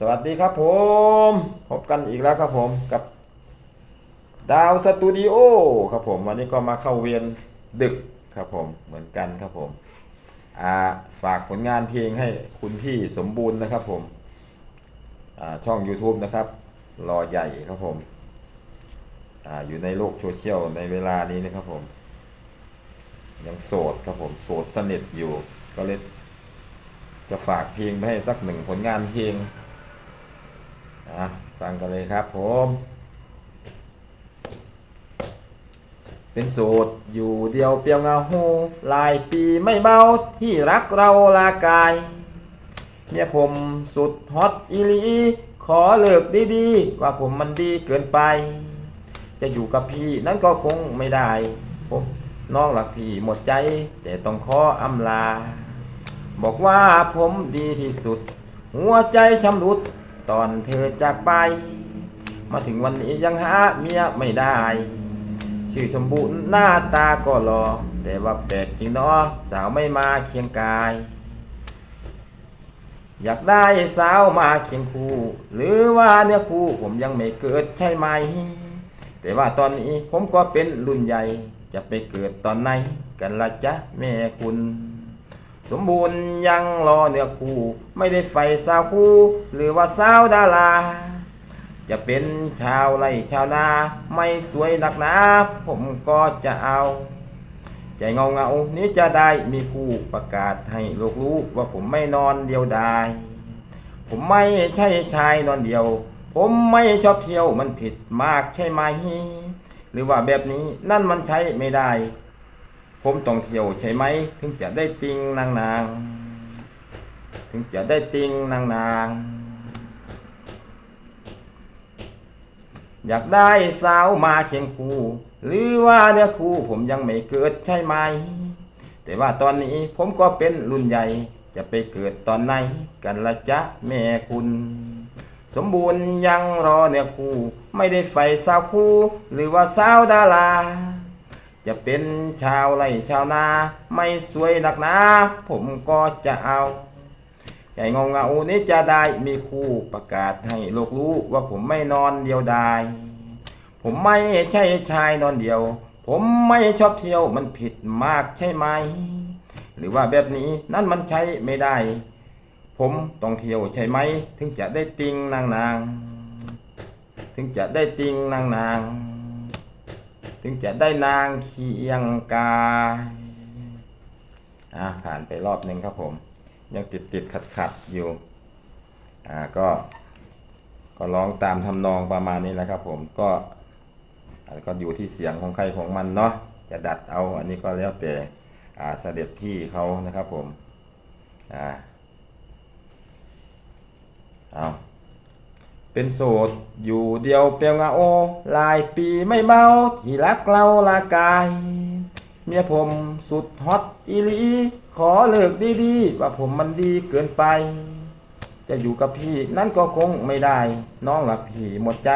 สวัสดีครับผม พบกันอีกแล้วครับผมกับ ดาวสตูดิโอครับผม วันนี้ก็มาเข้าเวียนดึกครับผมเหมือนกันครับผมอ่าฝากผลงานเพลงให้คุณพี่สมบูรณ์นะครับผมอ่าช่อง YouTube นะครับรอใหญ่ครับผมอ่าอยู่ในโลกโซเชียลในเวลานี้นะครับผม ยังโสดครับผมโสดสนิทอยู่ก็เลยจะฝากเพลงไปให้สักหนึ่งผลงานเพลง อะฟังกันเลยครับผม เป็นโสดอยู่เดียวเปียวเงาหูหลายปีไม่เบาที่รักเราลากาย เมียผมสุดฮอตอีลีขอเลิกดีๆ ว่าผมมันดีเกินไป จะอยู่กับพี่นั้นก็คงไม่ได้ผมน้องหลักพี่หมดใจ แต่ต้องขออำลา บอกว่าผมดีที่สุด หัวใจช้ำรุด ตอนเธอจากไป มาถึงวันนี้ยังหาเมียไม่ได้ ชื่อสมบูรณ์หน้าตาก็หลอแต่ว่าแปลกจริงเนาะสาวไม่มาเคียงกาย อยากได้สาวมาเคียงคู่ หรือว่าเนื้อคู่ผมยังไม่เกิดใช่ไหม แต่ว่าตอนนี้ผมก็เป็นรุ่นใหญ่ จะไปเกิดตอนไหนกันละจ๊ะแม่คุณ สมบูรณ์ยังรอเนื้อคู่ ไม่ได้ไฟสาวคู่ หรือว่าสาวดาราจะเป็นชาวไร่ชาวนาไม่สวยนักหนาผมก็จะเอา ใจเงาเงานี้จะได้มีคู่ประกาศให้โลกรู้ว่าผมไม่นอนเดียวดาย ผมไม่ใช่ชายนอนเดียว ผมไม่ชอบเที่ยวมันผิดมากใช่ไหม หรือว่าแบบนี้นั่นมันใช้ไม่ได้ ผมต้องเที่ยวใช่ไหม ถึงจะได้ติงนางนาง ถึงจะได้ติงนางนาง อยากได้สาวมาเคียงคู่ หรือว่าเนื้อคู่ผมยังไม่เกิดใช่ไหม แต่ว่าตอนนี้ผมก็เป็นรุ่นใหญ่ จะไปเกิดตอนไหนกันละจ๊ะแม่คุณสมบูรณ์ยังรอเนื้อคู่ ไม่ได้ไฟสาวคู่ หรือว่าสาวดารา จะเป็นชาวไร่ชาวนา ไม่สวยหนักนาผมก็จะเอาใจเงาเงานี้จะได้มีคู่ประกาศให้โลกรู้ว่าผมไม่นอนเดียวดาย ผมไม่ใช่ชายนอนเดียว ผมไม่ชอบเที่ยวมันผิดมากใช่ไหม หรือว่าแบบนี้นั่นมันใช้ไม่ได้ ผมต้องเที่ยวใช่ไหม ถึงจะได้ติงนางนาง ถึงจะได้ติงนางนาง ถึงจะได้นางเคียงกายอะผ่านไปรอบหนึ่งครับผม ยังติดติดขัดขัดอยู่อ่าก็ก็ร้องตามทำนองประมาณนี้แหละครับผมก็ก็อยู่ที่เสียงของใครของมันเนาะจะดัดเอาอันนี้ก็แล้วแต่อ่าเสด็จพี่เขานะครับผมอ่าเอา เป็นโสด อยู่เดียวเปลียวเหงาหลายปีไม่เมา ที่รักเราลากาย เมียผมสุดฮอตอีลีขอเลิกดีๆ ว่าผมมันดีเกินไป จะอยู่กับพี่นั่นก็คงไม่ได้ น้องหลักพี่หมดใจ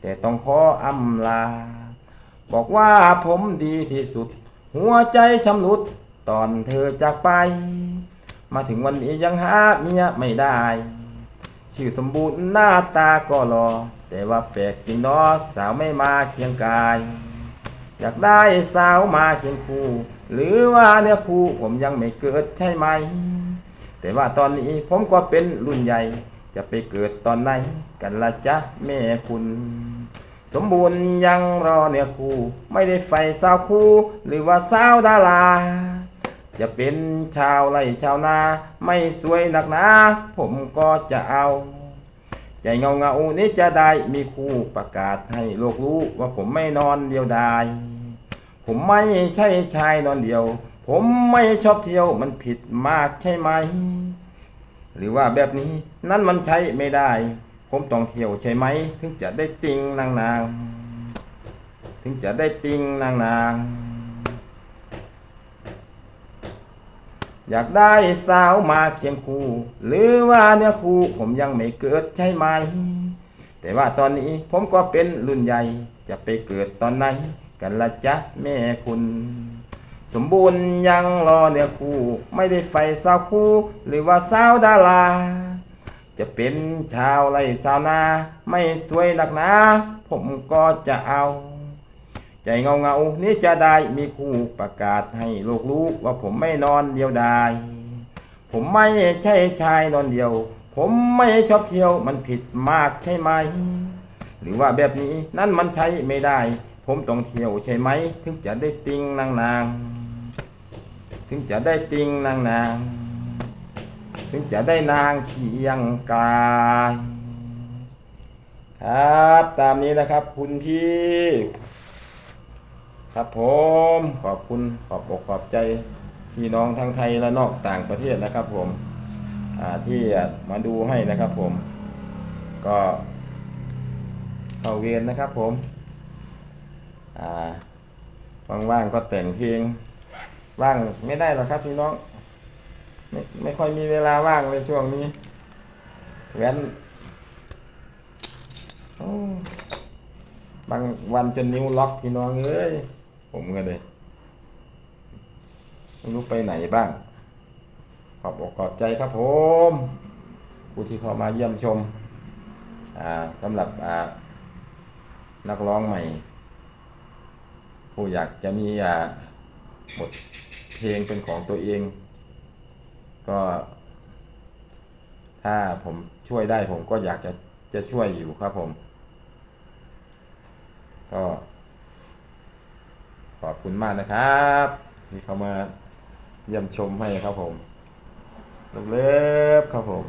แต่ต้องขออำลา บอกว่าผมดีที่สุด หัวใจช้ำรุด ตอนเธอจากไป มาถึงวันนี้ยังหาเมียไม่ได้ ชื่อสมบูรณ์หน้าตาก็รอแต่ว่าแปลกจริงเนาะสาวไม่มาเคียงกาย อยากได้สาวมาเคียงคู่ หรือว่าเนื้อคู่ผมยังไม่เกิดใช่ไหม แต่ว่าตอนนี้ผมก็เป็นรุ่นใหญ่ จะไปเกิดตอนไหนกันละจ๊ะแม่คุณ สมบูรณ์ยังรอเนื้อคู่ ไม่ได้ไฟสาวคู่ หรือว่าสาวดารา จะเป็นชาวไร่ชาวนา ไม่สวยหนักหนาผมก็จะเอา ใจเงาเงานี้จะได้มีคู่ประกาศให้โลกรู้ว่าผมไม่นอนเดียวดาย ผมไม่ใช่ชายนอนเดียว ผมไม่ชอบเที่ยวมันผิดมากใช่ไหม หรือว่าแบบนี้นั่นมันใช้ไม่ได้ ผมต้องเที่ยวใช่ไหม ถึงจะได้ติงนางนางถึงจะได้ติงนางนาง อยากได้สาวมาเคียงคู่ หรือว่าเนื้อคู่ผมยังไม่เกิดใช่ไหม แต่ว่าตอนนี้ผมก็เป็นรุ่นใหญ่ จะไปเกิดตอนไหน กันละจ๊ะแม่คุณ สมบูรณ์ยังรอเนื้อคู่ ไม่ได้ไฟสาวคู่ หรือว่าสาวดาราจะเป็นชาวไร่ชาวนา ไม่สวยหนักหนาผมก็จะเอา ใจเงาเงานี้จะได้มีคู่ประกาศให้โลกรู้ว่าผมไม่นอนเดียวดาย ผมไม่ใช่ชายนอนเดียว ผมไม่ชอบเที่ยวมันผิดมากใช่ไหม หรือว่าแบบนี้นั่นมันใช้ไม่ได้ ผมต้องเที่ยวใช่ไหม ถึงจะได้ติงนางนางถึงจะได้ติงนางนางถึงจะได้นางเคียงกายครับตามนี้นะครับคุณพี่ ครับผมขอบคุณขอบอกขอบใจพี่น้องทั้งไทยและนอกต่างประเทศนะครับผมที่มาดูให้นะครับผม ก็เข้าเวียนนะครับผมว่างๆก็แต่งเพลงว่างไม่ได้หรอกครับพี่น้อง ไม่ไม่ค่อยมีเวลาว่างเลยช่วงนี้แว้นบางวันจนนิ้วล็อกพี่น้องเอ้ย ผมก็เลยไม่รู้ไปไหนบ้าง ขอบอกขอบใจครับผม ผู้ที่เข้ามาเยี่ยมชมสำหรับนักร้องใหม่ ผู้อยากจะมีบทเพลงเป็นของตัวเอง ก็ ถ้าผมช่วยได้ผมก็อยากจะจะช่วยอยู่ครับผม ก็ คุณมากนะครับที่เข้ามาเยี่ยมชมให้ครับผมเลิฟครับผม